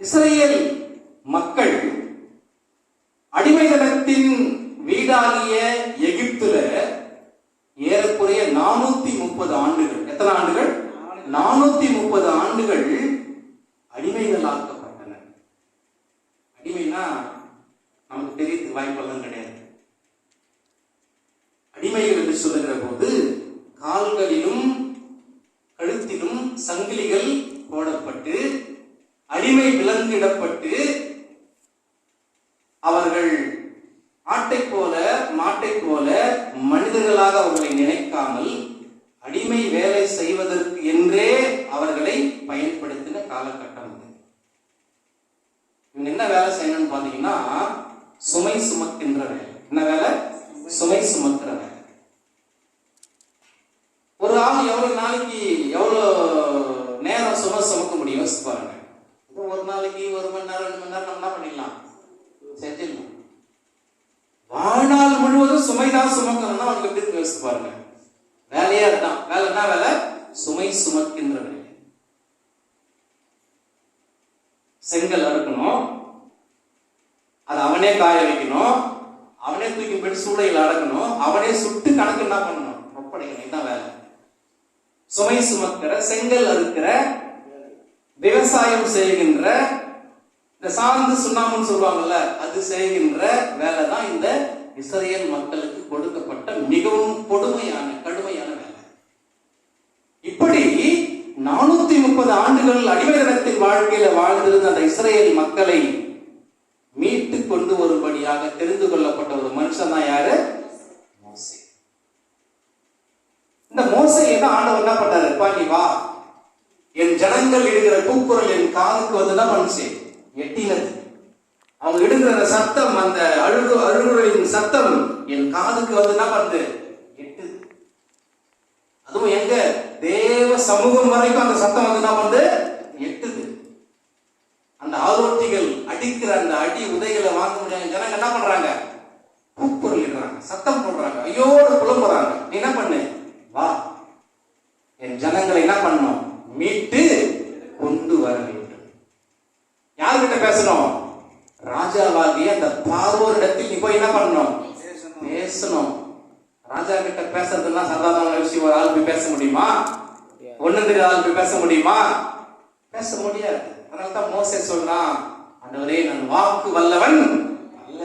Israel மக்கள் அடிமைதனத்தின் வீடாகிய எகிப்துல ஏறக்குறைய நானூத்தி முப்பது ஆண்டுகள். எத்தனை ஆண்டுகள்? நானூத்தி முப்பது ஆண்டுகள் அடிமைகளாக்கப்பட்டனர் அடிமைனா நமக்கு தெரியறதுக்கு வாய்ப்பெல்லாம் கிடையாது. அடிமைகள் என்று சொல்லுகிற போது கால்களிலும் கழுத்திலும் சங்கிலிகள் போடப்பட்டு அடிமை விலங்கிடப்பட்டு அவர்கள் ஆட்டை போல மாட்டை போல மனிதர்களாக அவர்களை நினைக்காமல் அடிமை வேலை செய்வதற்கு என்றே அவர்களை பயன்படுத்தின காலகட்டம் அது. என்ன வேலை செய்யணும்னு பாத்தீங்கன்னா சுமை சுமக்கின்ற வேலை. என்ன வேலை? சுமை சுமக்கிற வேலை. ஒரு ஆள் எவ்வளவு நாளைக்கு எவ்வளவு நேரம் சுமை சுமக்க முடியும்? ஒரு நாளைக்கு ஒரு மணி நேரம் ரெண்டு மணி நேரம் நம்ம என்ன பண்ணிடலாம்? செஞ்சிடலாம். வாழ்நாள் முழுவதும் சுமைதான் சுமக்கணும்னா அவனுக்கு எப்படி இருக்கு? யோசிச்சு பாருங்க. வேலையே அதுதான். வேலை என்ன வேலை? சுமை சுமக்கின்ற வேலை செங்கல் அறுக்கணும் அது அவனே காய வைக்கணும். அவனே தூக்கி போயிட்டு சூளையில் அடக்கணும். அவனே சுட்டு கணக்கு என்ன பண்ணணும்? ஒப்படைக்கணும் இதுதான் வேலை. சுமை சுமக்கிற செங்கல் அறுக்கிற விவசாயம் செய்கின்ற இந்த சார்ந்து சுண்ணாமன் சொல்லுவாங்கல்ல அது செய்கின்ற வேலை தான் இந்த இஸ்ரேல் மக்களுக்கு கொடுக்கப்பட்ட மிகவும் கொடுமையான கடுமையான வேலை. இப்படி நானூத்தி முப்பது ஆண்டுகள் அடிமைதனத்தின் வாழ்க்கையில வாழ்ந்திருந்த அந்த இஸ்ரேல் மக்களை மீட்டு கொண்டு வரும்படியாக தெரிந்து கொள்ளப்பட்ட ஒரு மனுஷன் தான் யாரு? மோசே. இந்த மோசையை தான் ஆண்டவர் என்ன பண்ணாரு? "பா, நீ வா. என் ஜனங்கள் இடுகிற கூக்குரல் என் காதுக்கு வந்துதான் என்ன பண்ணுச்சு எட்டினது. அவங்க இடுகிற அந்த சத்தம் அந்த அழுகு அழுகுறையின் சத்தம் என் காதுக்கு வந்து தான் பண்ணுது? எட்டுது. அதுவும் எங்க? தேவ சமூகம் வரைக்கும் அந்த சத்தம் வந்து தான் பண்ணுது எட்டுது அந்த ஆரோட்டிகள் அடிக்கிற அந்த அடி உதைகளை வாங்க முடியாத ஜனங்க என்ன பண்றாங்க கூக்குரல் இடுறாங்க சத்தம் போடுறாங்க ஐயோடு புலம்புறாங்க நீ என்ன பண்ணு வா என் ஜனங்களை என்ன பண்ணணும் மீட்டு கொண்டு வர வேண்டும் யார்கிட்ட பேசணும் ராஜாவாகிய அந்த பார்வோரிடத்தில் நீ போய் என்ன பண்ணணும் பேசணும் ராஜா கிட்ட பேசுறதுன்னா சாதாரண விஷயம் ஒரு ஆள் போய் பேச முடியுமா? ஒண்ணு தெரியாத போய் பேச முடியுமா? பேச முடியாது. அதனால தான் மோசே சொல்றான் ஆண்டவரே நான் வாக்கு வல்லவன் அல்ல.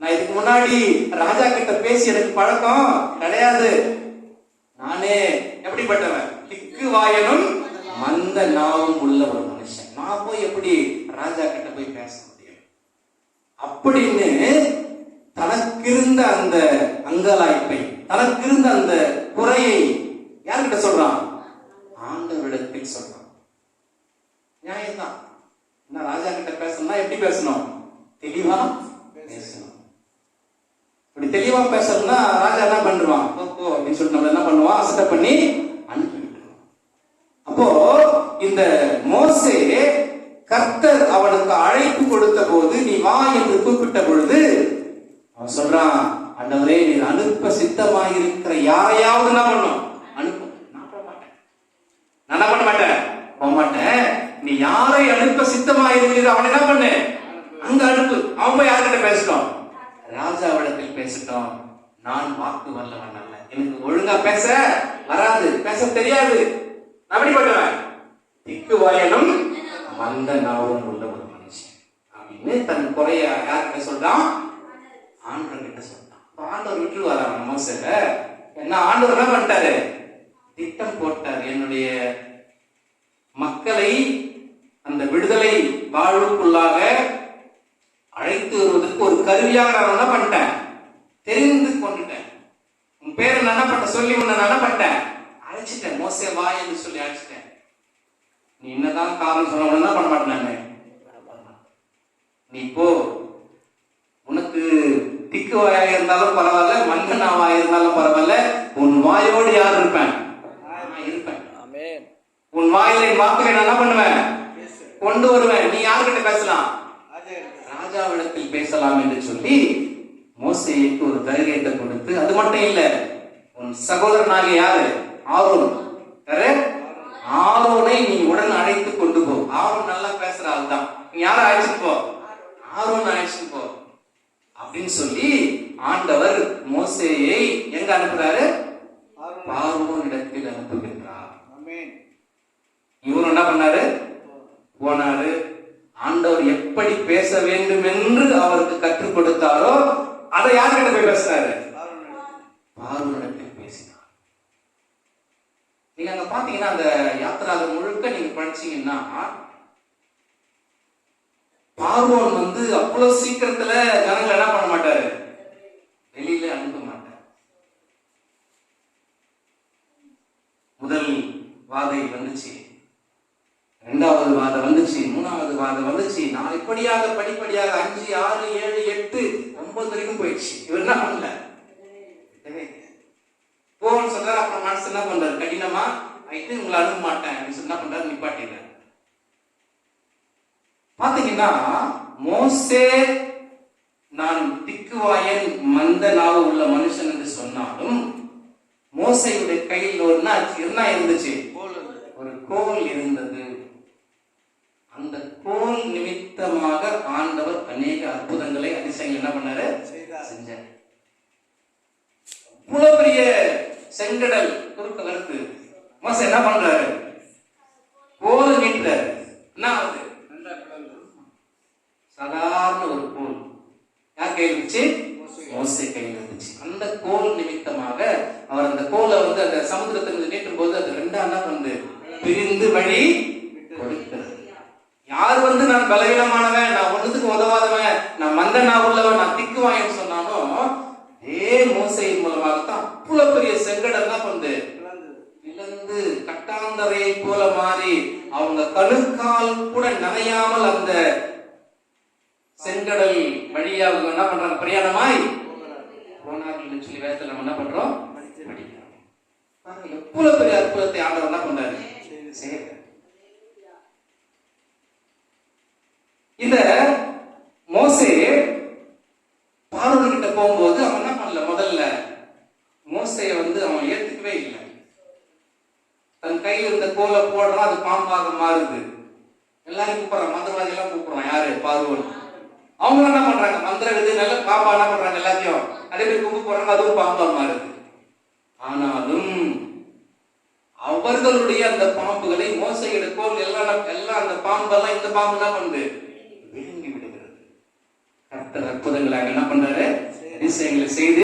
நான் இதுக்கு முன்னாடி ராஜா கிட்ட பேசி எனக்கு பழக்கம் கிடையாது. நானே எப்படிப்பட்டவன்? திக்கு வாயனும் மந்த நாவும் உள்ள ஒரு மனுஷன். நான் போய் எப்படி ராஜா கிட்ட போய் பேச முடியும்? அப்படின்னு தனக்கிருந்த அந்த அங்கலாய்ப்பை தனக்கிருந்த அந்த குறையை யார்கிட்ட சொல்றான் ஆண்டவரிடத்தில் சொல்றான் நியாயம்தான் நான் ராஜா கிட்ட பேசணும்னா எப்படி பேசணும் தெளிவா பேசணும் இப்படி தெளிவா பேசணும்னா ராஜா என்ன பண்ணுவான் போ, போ அப்படின்னு சொல்லிட்டு நம்ம என்ன பண்ணுவான் பண்ணி அனுப்பி அப்போ இந்த மோசே கர்த்தர் அவனுக்கு அழைப்பு கொடுத்த போது நீ வா என்று கூப்பிட்ட பொழுது அவன் சொல்றான் ஆண்டவரே நீ அனுப்ப சித்தமாயிருக்கிற யாரையாவது என்ன பண்ணும் அனுப்ப. நான் போக மாட்டேன். நான் என்ன பண்ண மாட்டேன்? போக மாட்டேன். நீ யாரை அனுப்ப சித்தமாயிருக்கிறீர் அவனை என்ன பண்ணு அங்க அனுப்பு. அவன் போய் யார்கிட்ட பேசட்டும்? ராஜாவிடத்தில் பேசட்டும். நான் வாக்கு வல்லவன் எனக்கு ஒழுங்கா பேச வராது. பேச தெரியாது. நான் பண்ணுவேன் திக்கு வாயனும் மந்த நாவும் உள்ள ஒரு மனுஷன் அப்படின்னு தன் குறைய யார்கிட்ட சொல்றான்? ஆண்டவர் கிட்ட சொல்றான் ஆண்டவர் விட்டுருவார் அவன் மோசல என்ன ஆண்டவர் என்ன பண்ணிட்டாரு? திட்டம் போட்டார். என்னுடைய மக்களை அந்த விடுதலை வாழ்வுக்குள்ளாக அழைத்து வருவதற்கு ஒரு கருவியாக நான் என்ன பண்ணிட்டேன்? தெரிந்து கொண்டு பேரை நான் என்ன பண்ண சொல்லி உன்னை நான் என்ன பண்ணிட்டேன் அழைச்சிட்டேன். மோசே வா என்று சொல்லி அழைச்சிட்டேன். நீ என்னதான் காரணம் சொன்ன உடனே பண்ண மாட்டேன் நீ போ. உனக்கு திக்கு வாயாக இருந்தாலும் பரவாயில்ல மங்கனாவாக இருந்தாலும் பரவாயில்ல. உன் வாயோடு யார் இருப்பேன்? இருப்பேன். உன் வாயில என் வாக்குகளை நான் என்ன பண்ணுவேன்? கொண்டு வருவேன். நீ யார்கிட்ட பேசலாம்? ராஜாவிடத்தில் பேசலாம் என்று சொல்லி மோசேக்கு ஒரு தைரியத்தை கொடுத்து அது மட்டும் இல்ல உன் சகோதரனாகிய யாரு? ஆரோன்? ஆரோனை நீ உடன் அழைத்து கொண்டு போ. ஆரோன் நல்லா பேசுற ஆள் நீ யாரை அழைச்சிட்டு போ? ஆரோன் அழைச்சிட்டு போ. அப்படின்னு சொல்லி ஆண்டவர் மோசேயை எங்க அனுப்புறாரு? பார்வோன் இடத்தில் அனுப்புகின்றார் இவரும் என்ன பண்ணாரு? போனாரு. ஆண்டவர் எப்படி பேச வேண்டும் என்று அவருக்கு கற்றுக் கொடுத்தாரோ அதை யார்கிட்ட போய் பேசுறாரு பார்வனிடத்தில் பேசினார். நீங்க அங்க பாத்தீங்கன்னா அந்த யாத்திராக முழுக்க நீங்க படிச்சீங்கன்னா பார்வோன் வந்து அவ்வளவு சீக்கிரத்துல ஜனங்களை என்ன பண்ண மாட்டாரு? வெளியில அனுப்ப மாட்டார். முதல் வாதை வந்துச்சு. இரண்டாவது வாதம் வந்துச்சு. மூணாவது வாதம் வந்துச்சு. நான் இப்படியாக படிப்படியாக அஞ்சு ஆறு ஏழு எட்டு ஒன்பது வரைக்கும் போயிடுச்சு. இவர் என்ன பண்ணல? போகணும்னு சொல்றாரு அப்புறம் மனசு என்ன பண்றாரு? கடினமா? ஆயிட்டு உங்களை அனுப்ப மாட்டேன். அப்படின்னு சொல்லி என்ன பண்றாரு? நிப்பாட்டிடுறாரு. பாத்தீங்கன்னா மோசே நான் திக்குவாயன் மந்த நாவு உள்ள மனுஷன் என்று சொன்னாலும் மோசையுடைய கையில் ஒரு என்ன என்ன இருந்துச்சு? ஒரு கோல் இருந்தது. கோல் நிமித்தமாக ஆண்டவர் அநேக அற்புதங்களை அதிசயங்கள் என்ன பண்ணாரு. செஞ்சார். இவ்வளவு பெரிய செங்கடல் குறுக்க வருது மோச என்ன பண்றாரு? கோல் நீட்டுறாரு. என்ன ஆகுது? சாதாரண ஒரு கோல். யார் கையில் இருந்துச்சு? மோசே கையில் இருந்துச்சு. அந்த கோல் நிமித்தமாக அவர் அந்த கோலை வந்து அந்த சமுத்திரத்துக்கு நீட்டும் போது அது ரெண்டா என்ன பண்ணுது பிரிந்து வழி கொடுக்கிறது யார் வந்து நான் பலவீனமானவன் நான் ஒண்ணுத்துக்கு உதவாதவன் நான் மந்த நான் உள்ளவன் நான் திக்குவாயன்னு சொன்னாலும் அதே மூலமாகத்தான் அவ்வளவு பெரிய செங்கடல் என்ன பண்ணுது? இழந்து கட்டாந்தரையை போல மாறி அவங்க கணுக்கால் கூட நனையாமல் அந்த செங்கடல் வழியா அவங்க என்ன பண்றாங்க? பிரயாணமாய் போனார்கள் சொல்லி வேதத்துல நம்ம என்ன பண்றோம்? எவ்வளவு பெரிய அற்புதத்தை ஆண்டவர் என்ன பண்றாரு செய்யறாரு. இந்த மோசே பார்வன் கிட்ட போகும்போது அவன் என்ன பண்ணல முதல்ல மோசைய வந்து அவன் ஏத்துக்கவே இல்லை தன் கையில் இருந்த கோலை போடுறான் அது பாம்பாக மாறுது. எல்லாரையும் கூப்பிடுறான் மந்திரவாதி எல்லாம் கூப்பிடுறான் யாரு? பார்வன். அவங்க என்ன பண்றாங்க? மந்திர விதை நல்ல பாம்பா என்ன பண்றாங்க எல்லாத்தையும்? அதே மாதிரி கும்பு போடுறாங்க அதுவும் பாம்பா மாறுது. ஆனாலும் அவர்களுடைய அந்த பாம்புகளை மோசையோட கோல் எல்லாம் எல்லாம் அந்த பாம்பெல்லாம் இந்த பாம்பு என்ன பண்ணுது? விழுங்கி விடுகிறது. கர்த்தர் அற்புதங்களாக என்ன பண்றாரு? அதிசயங்களை செய்து